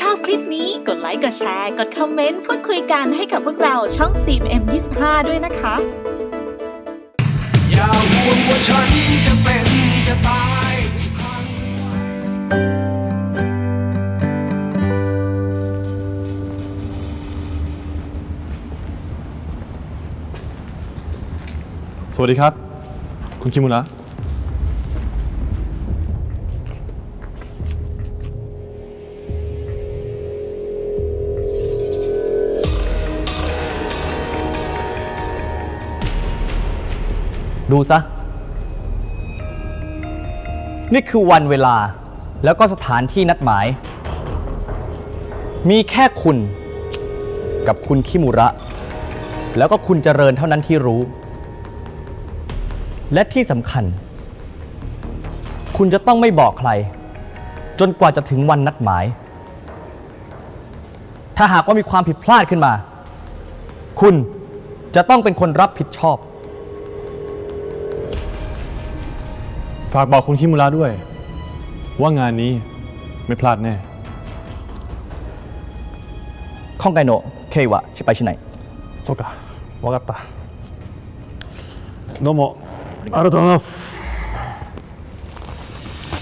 ชอบคลิปนี้กดไลค์ กดแชร์ กดคอมเมนต์ พูดคุยกันให้กับพวกเราช่อง GMM25 ด้วยนะคะ อย่าห่วงว่าฉันจะเป็นจะตายกี่ครั้งสวัสดีครับ คุณคิมุระ ดูซะ นี่คือวันเวลาแล้วก็สถานที่นัดหมาย มีแค่คุณกับคุณคิมุระ แล้วก็คุณเจริญเท่านั้นที่รู้ และที่สำคัญ คุณจะต้องไม่บอกใคร จนกว่าจะถึงวันนัดหมาย ถ้าหากว่ามีความผิดพลาดขึ้นมา คุณจะต้องเป็นคนรับผิดชอบ ฝากบอกคุณคิมุระด้วย ว่างานนี้ไม่พลาดแน่ 今回の経緯は失敗しないそうかわかったどうもありがとうございます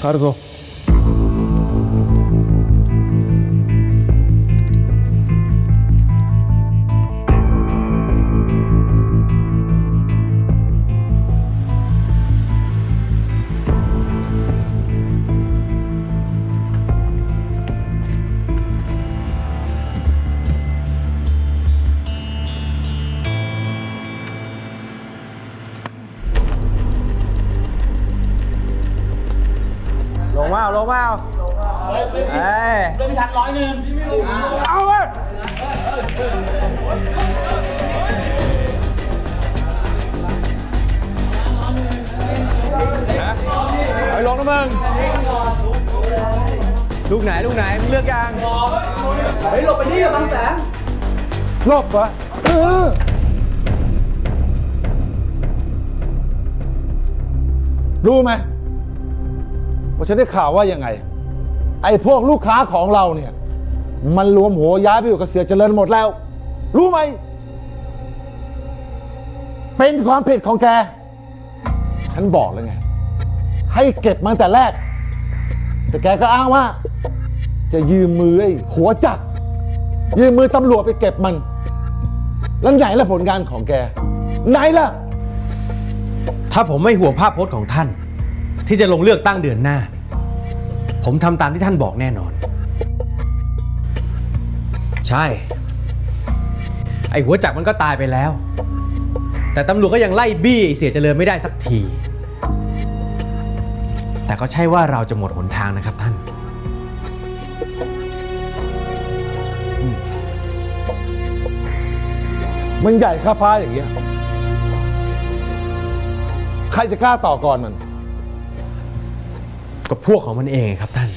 帰るぞ งมาลงมาเฮ้ยเดินไม่ทันร้อยหนึ่งพี่ไม่รู้เอาเว้ยไปลงนะมึงลูกไหนลูกไหนมึงเลือกยังเฮ้ยหลบไปนี่บางแสนหลบวะเออรู้ไหม ว่าฉันได้ข่าวว่ายังไง ไอ้พวกลูกค้าของเราเนี่ย มันรวมหัวย้ายไปอยู่กับเสียเจริญหมดแล้ว รู้ไหม เป็นความผิดของแก ฉันบอกแล้วไง ให้เก็บมาตั้งแต่แรก แต่แกก็อ้างว่า จะยืมมือไอ้หัวจักรยืมมือตำรวจไปเก็บมัน แล้วไหนล่ะผลงานของแก ไหนล่ะ ถ้าผมไม่ห่วงภาพพจน์ของท่าน ที่จะลงเลือกตั้งเดือนหน้า ผมทำตามที่ท่านบอกแน่นอน ใช่ ไอหัวจักรมันก็ตายไปแล้ว แต่ตำรวจก็ยังไล่บี้ไอเสียเจริญไม่ได้สักที แต่ก็ใช่ว่าเราจะหมดหนทางนะครับท่าน มันใหญ่ค่าฟ้าอย่างเงี้ย ใครจะกล้าต่อก่อนมัน กับพวกของมันเองครับท่าน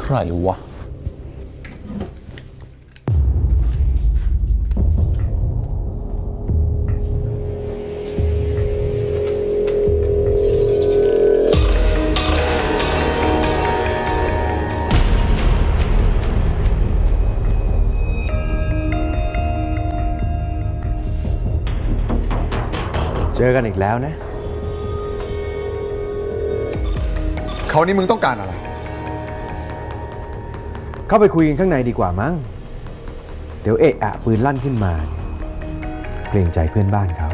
ใครวะ เจอกันอีกแล้วนะ เขาวนี่มึงต้องการอะไร เข้าไปคุยกันข้างในดีกว่ามั้ง เดี๋ยวเอะอะปืนลั่นขึ้นมา เกรงใจเพื่อนบ้านเขา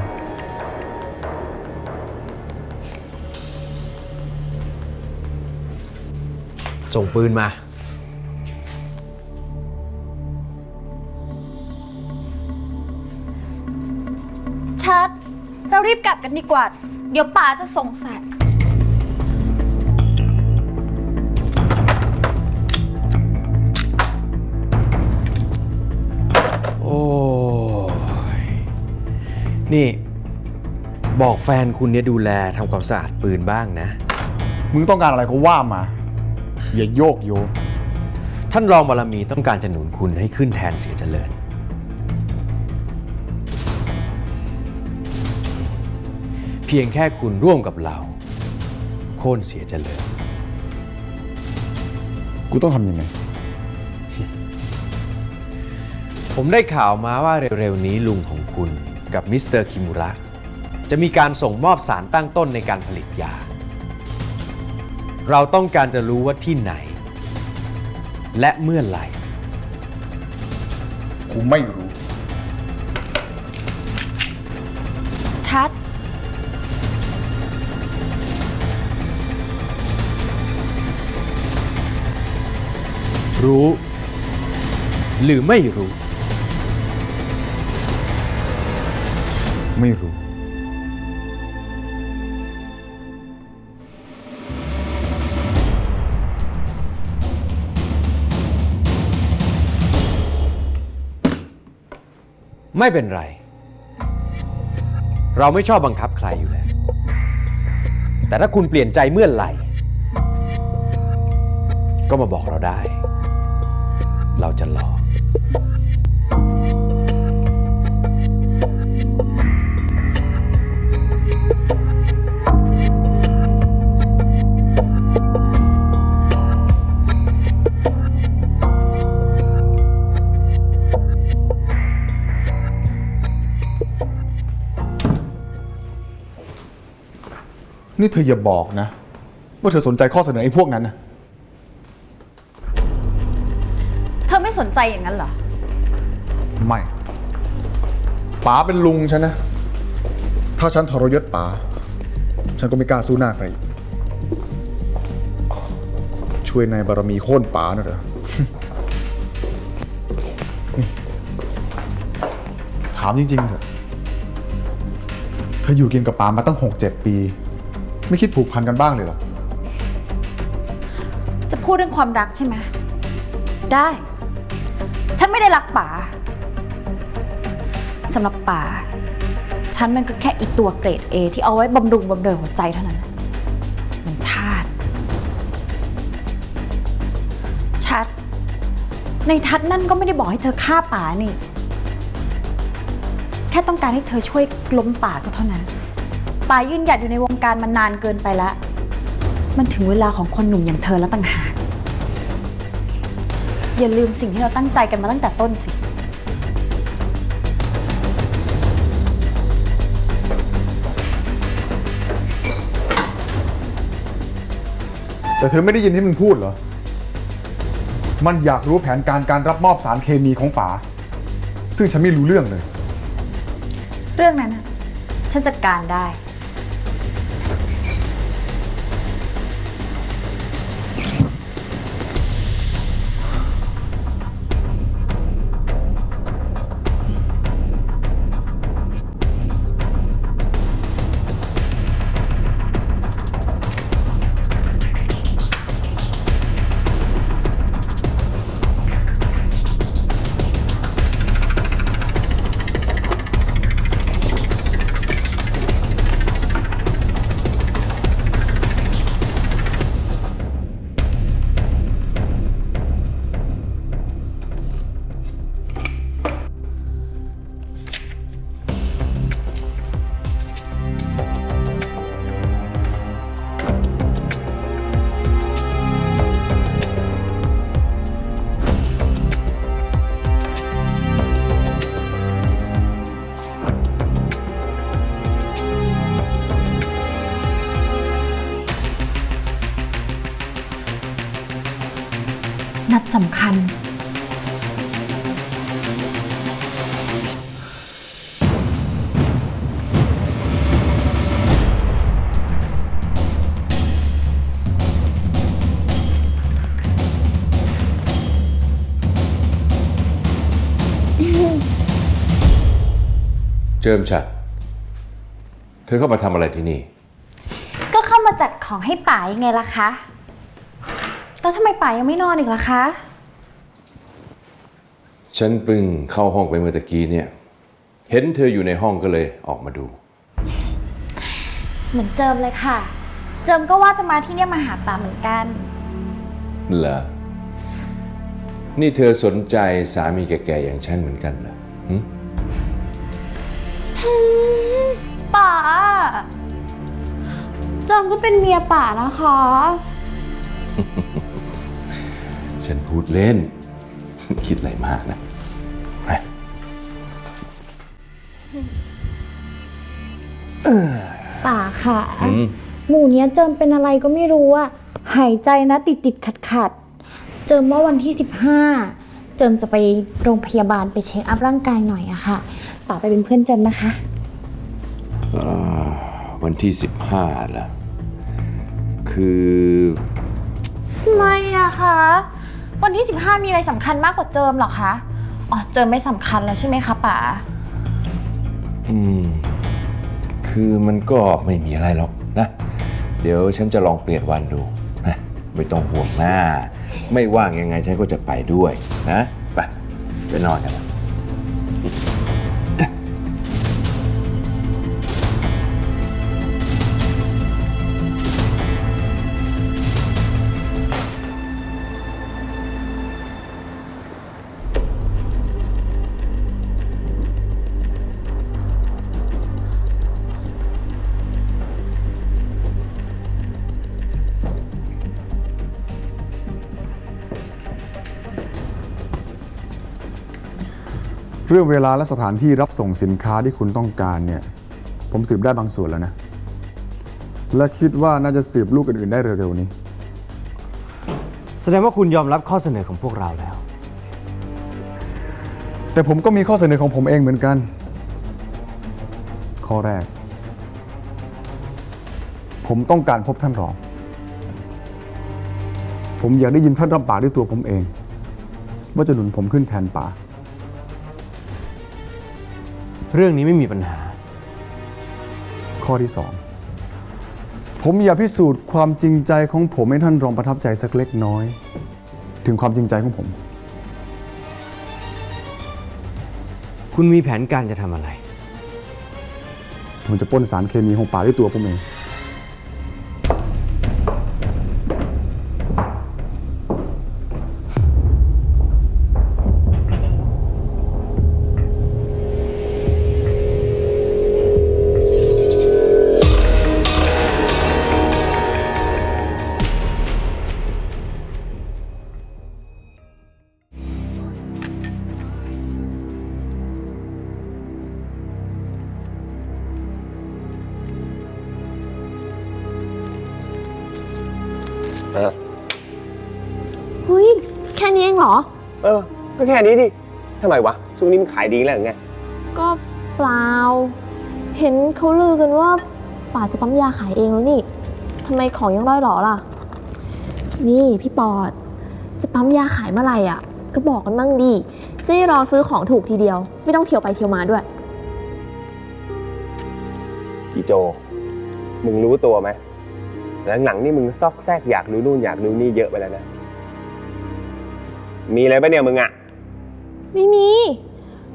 ส่งปืนมา กลับกันดีกว่า เดี๋ยวป๋าจะสงสัย โอ้ยนี่ บอกแฟนคุณเนี่ยดูแลทำความสะอาดปืนบ้างนะ มึงต้องการอะไรก็ว่ามา อย่าโยกโยท่านรองบารมีต้องการจะหนุนคุณให้ขึ้นแทนเสียเจริญ พียงแค่คุณร่วมกับเรา โค่นเสียเจริญกูต้องทำยังไง ผมได้ข่าวมาว่าเร็วๆนี้ลุงของคุณกับมิสเตอร์คิมุระ จะมีการส่งมอบสารตั้งต้นในการผลิตยา เราต้องการจะรู้ว่าที่ไหน และเมื่อไหร่ กูไม่รู้ รู้ หรือไม่รู้ ไม่รู้ ไม่เป็นไร เราไม่ชอบบังคับใครอยู่แล้ว แต่ถ้าคุณเปลี่ยนใจเมื่อไหร่ ก็มาบอกเราได้ เราจะรอกนี่เธออย่าบอกนะ ว่าเธอสนใจข้อเสนอไอ้พวกนั้นนะ เธอ ไม่สนใจอย่างนั้นเหรอ ไม่ ป๋าเป็นลุงฉันนะ ถ้าฉันทรยศป๋า ฉันก็ไม่กล้าสู้หน้าใครอีกช่วยนายบารมีโค่นป๋าน่ะเหรอ นี่ถามจริงๆเถอะ เธออยู่กินกับป๋ามาตั้งหกเจ็ดปี ไม่คิดผูกพันกันบ้างเลยเหรอ จะพูดเรื่องความรักใช่ไหม ได้ ฉันไม่ได้รักป๋าสำหรับป๋าฉันมันก็แค่อีตัวเกรด A ที่เอาไว้บำรุงบำเรอหัวใจเท่านั้นมันทาสชัด ในทัดนั่นก็ไม่ได้บอกให้เธอฆ่าป๋านี่ แค่ต้องการให้เธอช่วยล้มป๋าก็เท่านั้น ป๋ายืนหยัดอยู่ในวงการมานานเกินไปแล้ว มันถึงเวลาของคนหนุ่มอย่างเธอแล้วต่างหาก อย่าลืมสิ่งที่เราตั้งใจกันมาตั้งแต่ต้นสิ แต่เธอไม่ได้ยินที่มันพูดเหรอ มันอยากรู้แผนการการรับมอบสารเคมีของป๋า ซึ่งฉันไม่รู้เรื่องเลย เรื่องนั้นน่ะฉันจัดการได้ เจิมฉัด เธอเข้ามาทำอะไรที่นี่ ก็เข้ามาจัดของให้ป๋ายังไงล่ะคะ แล้วทำไมป๋ายังไม่นอนอีกล่ะคะ ฉันเพิ่งเข้าห้องไปเมื่อตะกี้เนี่ย เห็นเธออยู่ในห้องก็เลยออกมาดู เหมือนเจิมเลยค่ะ เจิมก็ว่าจะมาที่เนี่ยมาหาป่าเหมือนกัน เหรอ นี่เธอสนใจสามีแก่ๆอย่างฉันเหมือนกันเหรอหึป่าเจิมก็เป็นเมียป่านะคะ ฉันพูดเล่น คิดอะไรมากนะ ป่าค่ะ อืม หมู่เนี้ยเจิมเป็นอะไรก็ไม่รู้อะหายใจนะติดติดขัดขัดๆ เจิมว่าวันที่ 15 เจิมจะไปโรงพยาบาลไปเช็คอัพร่างกายหน่อยอะค่ะ ป่าไปเป็นเพื่อนเจิมนะคะอ่าวันที่สิบห้าละคือไม่อะคะ วันที่ 15 มีอะไรสำคัญมากกว่าเจิมเหรอคะ อ๋อ เจิมไม่สำคัญแล้วใช่ไหมคะป๋า อืม คือมันก็ไม่มีอะไรหรอกนะ เดี๋ยวฉันจะลองเปลี่ยนวันดูนะไม่ต้องห่วงหน้า ไม่ว่างยังไงฉันก็จะไปด้วยนะ ไปไปนอนกันนะ เรื่องเวลาและสถานที่รับส่งสินค้าที่คุณต้องการเนี่ยผมสืบได้บางส่วนแล้วนะ และคิดว่าน่าจะสืบลูกอื่นๆได้เร็วๆนี้ แสดงว่าคุณยอมรับข้อเสนอของพวกเราแล้ว แต่ผมก็มีข้อเสนอของผมเองเหมือนกัน ข้อแรก ผมต้องการพบท่านรอง ผมอยากได้ยินท่านรับปากด้วยตัวผมเอง ว่าจะหนุนผมขึ้นแทนป่า เรื่องนี้ไม่มีปัญหา ข้อที่สองผมอยากพิสูจน์ความจริงใจของผมให้ท่านรองประทับใจสักเล็กน้อย ถึงความจริงใจของผม คุณมีแผนการจะทำอะไร ผมจะปล้นสารเคมีของป่าด้วยตัวผมเอง นี้ดิทำไมวะช่วงนี้มันขายดีแล้วหรือไง ก็เปล่า เห็นเขาลือกันว่าป่าจะปั๊มยาขายเองแล้วนี่ทำไมของยังด้อยหรอล่ะ นี่พี่ปอด จะปั๊มยาขายเมื่อไหร่อะ ก็บอกกันบ้างดีจะได้รอซื้อของถูกทีเดียว ไม่ต้องเที่ยวไปเที่ยวมาด้วยพี่โจ มึงรู้ตัวไหม หลังๆนี่มึงซอกแซกอยากรู้นู่นอยากรู้นี่เยอะไปแล้วนะ มีอะไรปะเนี่ยมึงอะ ไม่มี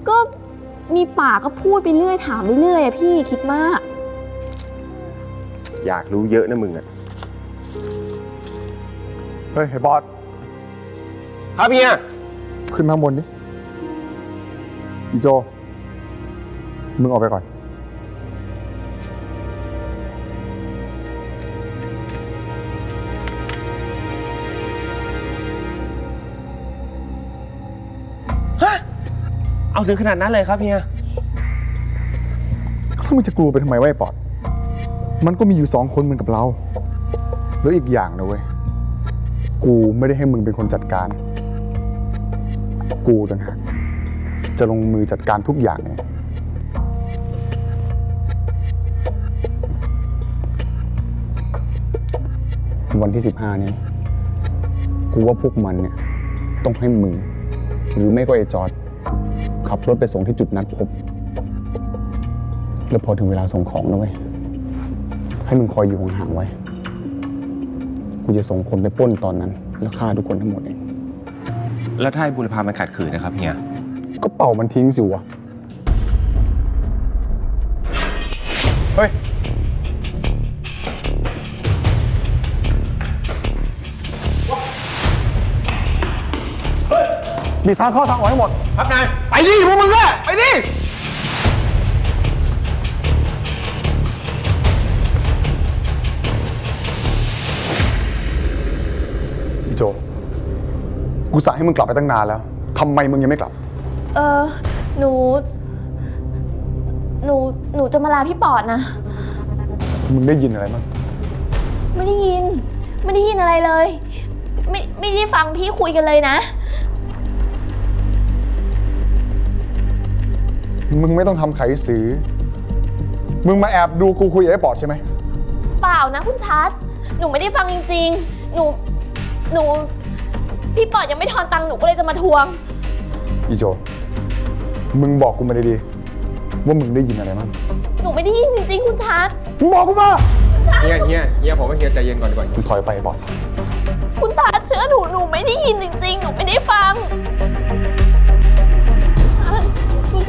ก็มีป่ากก็พูดไปเรื่อยถามไปเรื่อยอะพี่คิดมาก อยากรู้เยอะนะมึงอะเฮ้ยไอ้บอสครับเฮียขึ้นมาข้างบนดิอีโจ มึงออกไปก่อน เอาถึงขนาดนั้นเลยครับเฮียถ้ามึงจะกลัวไปทำไมวะไอ้ปอด มันก็มีอยู่สองคนเหมือนกับเรา แล้วอีกอย่างนะเว้ย กูไม่ได้ให้มึงเป็นคนจัดการ กูต่างหากจะลงมือจัดการทุกอย่างเองวันที่ 15 นี้ กูว่าพวกมันเนี่ย ต้องให้มึง หรือไม่ก็ไอ้จอด ขับรถไปส่งที่จุดนัดพบ แล้วพอถึงเวลาส่งของนะเว้ย ให้มึงคอยอยู่ห่างๆไว้ กูจะส่งคนไปปล้นตอนนั้น แล้วฆ่าทุกคนทั้งหมดเอง แล้วถ้าบุรพามันขัดขืนนะครับเฮีย ก็เป่ามันทิ้งสิวะ เฮ้ย มีทางเข้าทางออกให้หมด ครับนาย ไปดิพวกมึงอะไปดิพี่โจ กูสั่งให้มึงกลับไปตั้งนานแล้ว ทำไมมึงยังไม่กลับ เออ หนู หนู หนูจะมาลาพี่ปอดนะ มึงได้ยินอะไรมั้งไม่ได้ยิน ไม่ได้ยินอะไรเลย ไม่ ไม่ได้ฟังพี่คุยกันเลยนะ มึงไม่ต้องทำไขสือ มึงมาแอบดูกูคุยกับไอ้ปอดใช่ไหม เปล่านะคุณชัด หนูไม่ได้ฟังจริง ๆ หนู หนู พี่ปอดยังไม่ทอนตังค์หนูก็เลยจะมาทวง อีโจ มึงบอกกูมาดีๆว่ามึงได้ยินอะไรมั้งหนูไม่ได้ยินจริง ๆ คุณชัด มึงบอกกูมา เฮียเฮียเฮียผมว่าเฮียใจเย็นก่อนดีกว่า มึงถอยไปไอ้ปอด คุณตาเชื่อหนู หนูไม่ได้ยินจริง ๆ หนูไม่ได้ฟัง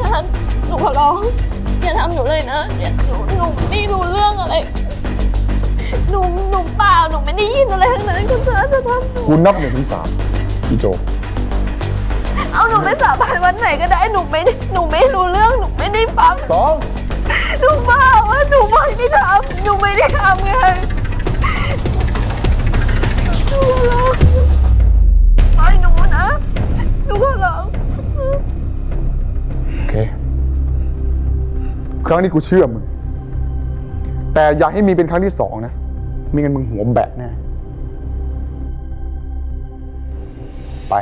คุณชัดหนูขอร้อง อย่าทำหนูเลยนะอย่าหนูหนูไม่รู้เรื่องอะไร หนูหนูเปล่าหนูไม่ได้ยินอะไรทั้งนั้นคุณชัดจะทำหนูกูนับหนึ่งถึงสามอีโจ เอาหนูไปสาบานวันไหนก็ได้หนูไม่ได้หนูไม่รู้เรื่องหนูไม่ได้ฟังสองหนูบ้าว่าหนูไม่ได้ทำหนูไม่ได้ทำไงหนูขอร้อง ครั้งนี้กูเชื่อมึง แต่อย่าให้มีเป็นครั้งที่สองนะมีเงินมึงหัวแบะแน่ไป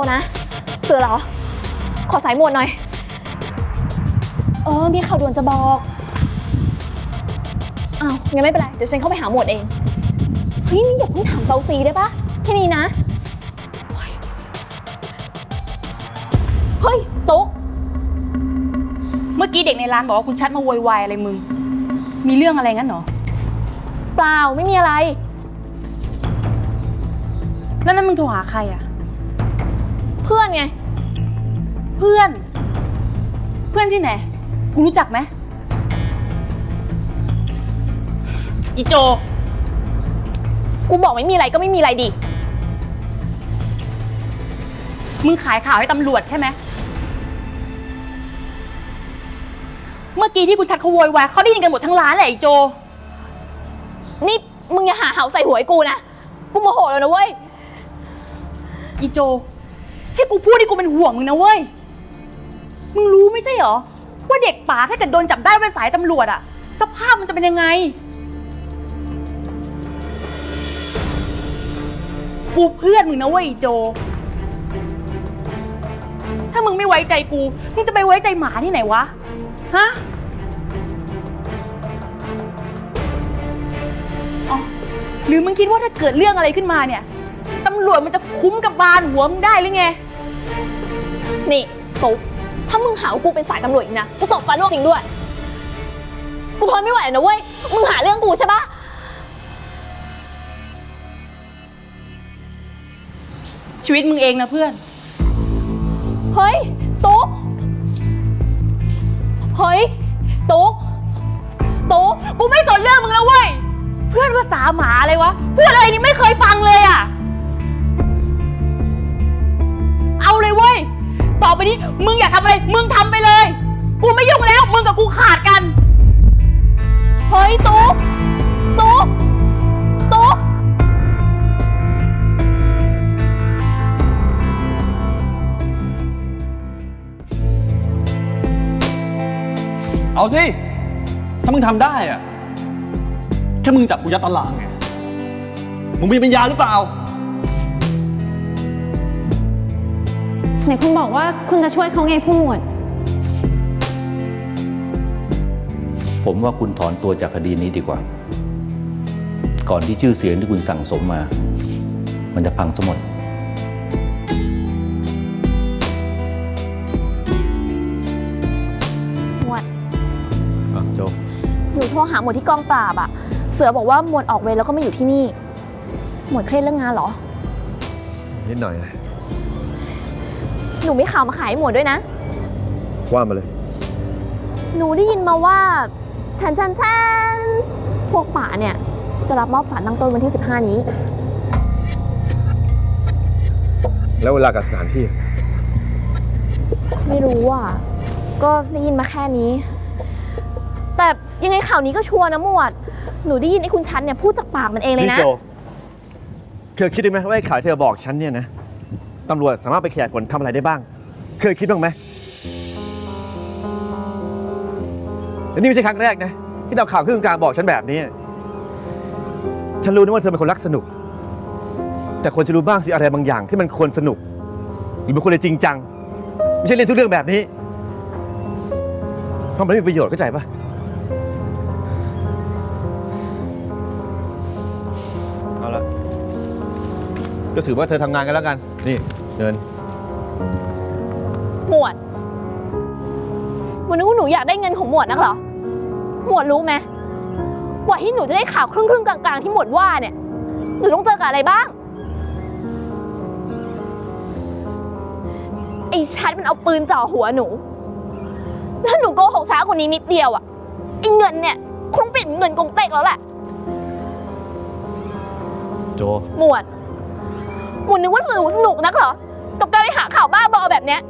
นี่โจนะ เสือเหรอ ขอสายหมวดหน่อย เออ มีข่าวด่วนจะบอก อ้าวงั้นไม่เป็นไร เดี๋ยวฉันเข้าไปหาหมวดเอง เฮ้ย นี่อย่าเพิ่งถามเซาซีได้ปะแค่นี้นะ เฮ้ย ตุ๊ก เมื่อกี้เด็กในร้านบอกว่าคุณชัดมาโวยวายอะไรมึง มีเรื่องอะไรงั้นเหรอ เปล่า ไม่มีอะไร แล้วนั่นมึงโทรหาใครอะเพื่อนไง เพื่อน เพื่อนที่ไหน กูรู้จักไหมอีโจ กูบอกไม่มีอะไรก็ไม่มีอะไรดิ มึงขายข่าวให้ตำรวจใช่ไหม เมื่อกี้ที่คุณชัดเขาโวยวายเขาได้ยินกันหมดทั้งร้านแหละไอ้โจ นี่มึงอย่าหาเห่าใส่หัวไอ้กูนะ กูโมโหแล้วนะเว้ย อีโจ ที่กูพูดนี่กูเป็นห่วงมึงนะเว้ย มึงรู้ไม่ใช่เหรอ ว่าเด็กป่าถ้าเกิดโดนจับได้เป็นสายตำรวจอะสภาพมันจะเป็นยังไง กูเพื่อนมึงนะเว้ยอีโจ ถ้ามึงไม่ไว้ใจกู มึงจะไปไว้ใจหมาที่ไหนวะ ฮะอ๋อหรือมึงคิดว่าถ้าเกิดเรื่องอะไรขึ้นมาเนี่ยำรวจมันจะคุ้มกับบานหัวมึงได้หรือไง นี่ตุ๊กถ้ามึงหาว่ากูเป็นสายตำรวจอีกนะ กูตบฟันลวกจริงด้วย กูทนไม่ไหวแล้วนะเว้ย มึงหาเรื่องกูใช่ปะชีวิตมึงเองนะเพื่อน เฮ้ย ตุ๊ก เฮ้ย ตุ๊ก ตุ๊ก กูไม่สนเรื่องมึงแล้วเว้ย เพื่อนภาษาหมาอะไรวะพูดอะไรนี่ไม่เคยฟังเลยอะ เลยเว้ย ต่อไปนี้มึงอยากทำอะไร มึงทำไปเลย กูไม่ยุ่งแล้ว มึงกับกูขาดกัน เฮ้ยตุ๊กตุ๊กตุ๊กเอาสิ ถ้ามึงทำได้อะแค่มึงจับกูยัดตารางไง มึงมีปัญญาหรือเปล่า ไหนคุณบอกว่าคุณจะช่วยเขาไงผู้หมวด ผมว่าคุณถอนตัวจากคดีนี้ดีกว่า ก่อนที่ชื่อเสียงที่คุณสั่งสมมา มันจะพังสมดหมวดอะโจหนูโทรหาหมวดที่กองปราบอะสือบอกว่าหมวดออกเวรแล้วก็ไม่อยู่ที่นี่ หมวดเครียดเรื่องงานเหรอ นิดหน่อยนะ หนูมีข่าวมาขายให้หมวดด้วยนะ ว่ามาเลย หนูได้ยินมาว่าแทนแทนแทนพวกป่าเนี่ย จะรับมอบสารตั้งต้นวันที่ 15 นี้ แล้วเวลากับสถานที่ ไม่รู้อะ ก็ได้ยินมาแค่นี้ แต่ยังไงข่าวนี้ก็ชัวร์นะหมวด หนูได้ยินไอ้คุณชันเนี่ยพูดจากปากมันเองเลยนี่นะโจเคยคิดได้ไหมว่าไอ้ข่าวที่เธอบอกฉันเนี่ยนะ ตำรวจสามารถไปขยายผลทำอะไรได้บ้าง เคยคิดบ้างไหมและนี่ไม่ใช่ครั้งแรกนะ ที่เราข่าวครึ่งกลางบอกฉันแบบนี้ ฉันรู้นะว่าเธอเป็นคนรักสนุก แต่ควรจะรู้บ้างสิอะไรบางอย่างที่มันควรสนุก หรือเป็นคนเลยจริงจัง ไม่ใช่เล่นทุกเรื่องแบบนี้เพราะมันไม่มีประโยชน์เข้าใจปะเอาละก็ถือว่าเธอทำงานกันแล้วกัน นี่ เดิน หมวด หมวดนึกว่าหนูอยากได้เงินของหมวดนักเหรอ หมวดรู้ไหมกว่าที่หนูจะได้ข่าวครึ่งครึ่งๆกลางๆ ที่หมวดว่าเนี่ย หนูต้องเจอกับอะไรบ้าง ไอ้ชัดมันเอาปืนจ่อหัวหนูแล้วหนูโกหกช้าคนนี้นิดเดียวอะไอ้เงินเนี่ย คงเป็นเงินกงเต็กแล้วแหละ โจ หมวด หมวดนึกว่าหนูสนุกนักเหรอ กับการไปหาข่าวบ้าบอแบบเนี้ย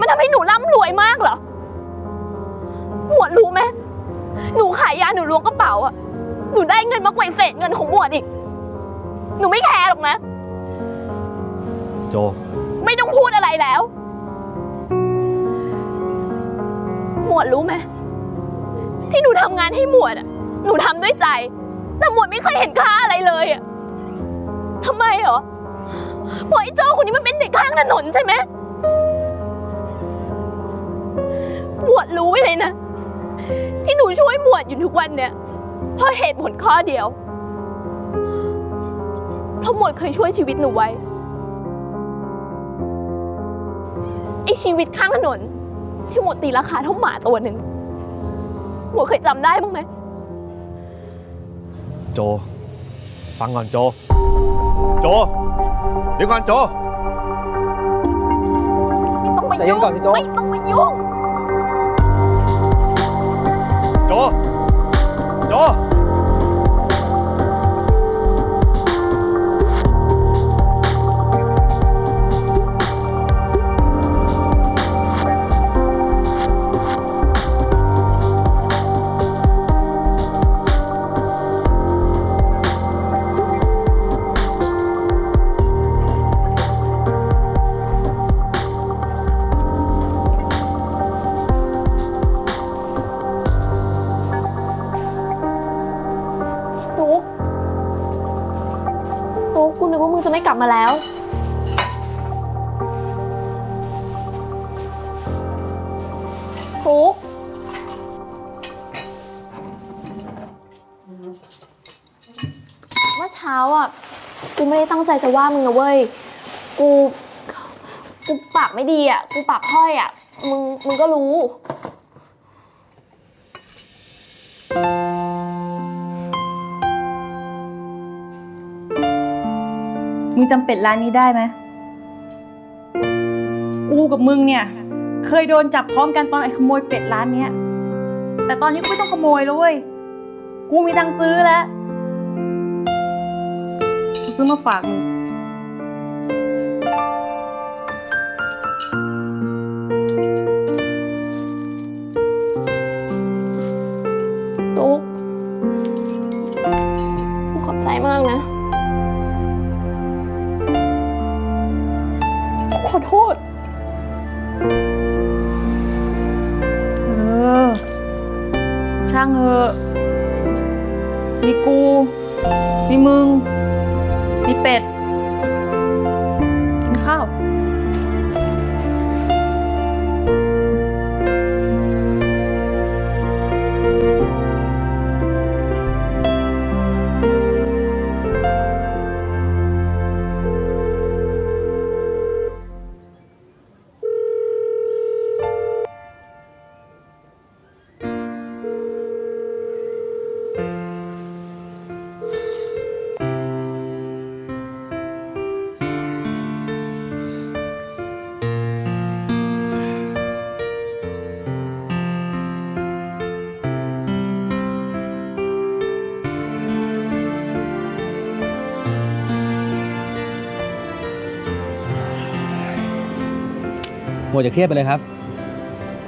มันทำให้หนูร่ำรวยมากเหรอ หมวดรู้ไหมหนูขายยาหนูล้วงกระเป๋าอะหนูได้เงินมากกว่าเศษเงินของหมวดอีก หนูไม่แคร์หรอกนะ โจ ไม่ต้องพูดอะไรแล้ว หมวดรู้ไหมที่หนูทำงานให้หมวดอะหนูทำด้วยใจ แต่หมวดไม่เคยเห็นค่าอะไรเลยอะทำไมเหรอ เพราะไอ้โจ้คนนี้มันเป็นเด็กข้างถนนใช่ไหมหมวดรู้ไว้เลยนะ ที่หนูช่วยหมวดอยู่ทุกวันเนี่ยเพราะเหตุผลข้อเดียวเพราะหมวดเคยช่วยชีวิตหนูไว้ไอชีวิตข้างถนน ที่หมวดตีราคาเท่าหมาตัวหนึ่งหมวดเคยจำได้บ้างไหม โจ ฟังก่อนโจ โจ เดี๋ยวก่อนโจ ไม่ต้องมาใจเย็ยุ่นงก่อนสิโจ้ไม่ต้องมายุ่ง โจ โจ มาแล้วตุ๊กเมื่อเช้าอะ กูไม่ได้ตั้งใจจะว่ามึงนะเว้ย กู กูปากไม่ดีอะ กูปากห้อยอะ มึง มึงก็รู้ มึงจำเป็ดร้านนี้ได้ไหมกูกับมึงเนี่ย เคยโดนจับพร้อมกันตอนไอ้ขโมยเป็ดร้านเนี้ย แต่ตอนนี้กูไม่ต้องขโมยแล้วเว้ย กูมีตังค์ซื้อแล้วกูซื้อมาฝากมึง ดจะเครียดไปเลยครับ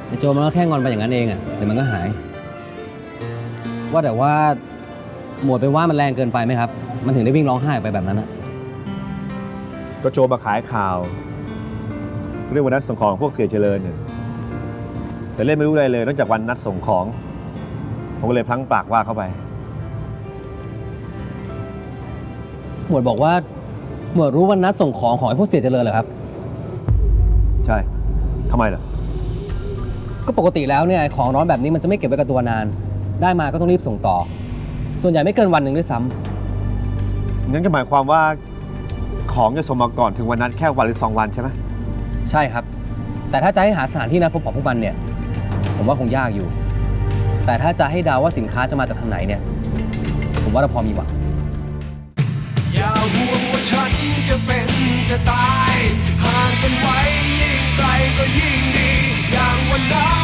ไอ้โจมันก็แค่งอนไปอย่างนั้นเองอะเดี๋ยวมันก็หาย ว่าแต่ว่าหมวดไปว่ามันแรงเกินไปไหมครับ มันถึงได้วิ่งร้องไห้ออกไปแบบนั้นอะก็โจมาขายข่าว เรื่องวันนัดส่งของพวกเสียเจริญเนี่ยแต่เล่นไม่รู้อะไรเลยนอกจากวันนัดส่งของ ผมก็เลยพลั้งปากว่าเข้าไป หมวดบอกว่าหมวดรู้วันนัดส่งของของไอ้พวกเสียเจริญเหรอครับใช่ ทำไมล่ะ ก็ปกติแล้วเนี่ยของร้อนแบบนี้มันจะไม่เก็บไว้กับตัวนาน ได้มาก็ต้องรีบส่งต่อ ส่วนใหญ่ไม่เกินวันหนึ่งด้วยซ้ำงั้นก็หมายความว่าของจะส่งมาก่อนถึงวันนัดแค่วันหรือสองวันใช่ไหมใช่ครับ แต่ถ้าจะให้หาสถานที่นัดพบของพวกมันเนี่ย ผมว่าคงยากอยู่ แต่ถ้าจะให้ดาว่าสินค้าจะมาจากทางไหนเนี่ย ผมว่าเราพอมีหวัง อย่าห่วงว่าฉันจะเป็นจะตายห่างกันไว 个意义，让我来。